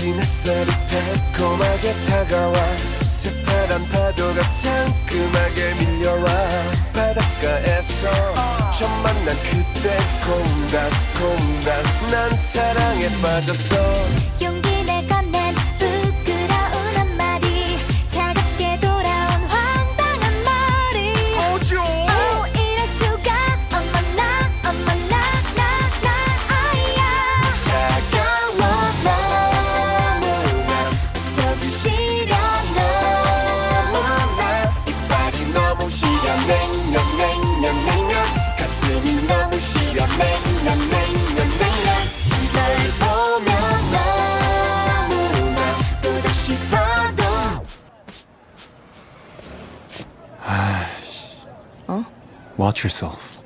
젖은 햇살이 달콤하게 다가와 새파란 파도가 상큼하게 밀려와 바닷가에서 처음 만난 그때 콩닥콩닥 난 사랑에 빠졌어 냉면 냉면 냉면 가슴이 너무 시려 냉면 냉면 냉면 널 보면 너무나 보고 싶어도 Watch yourself.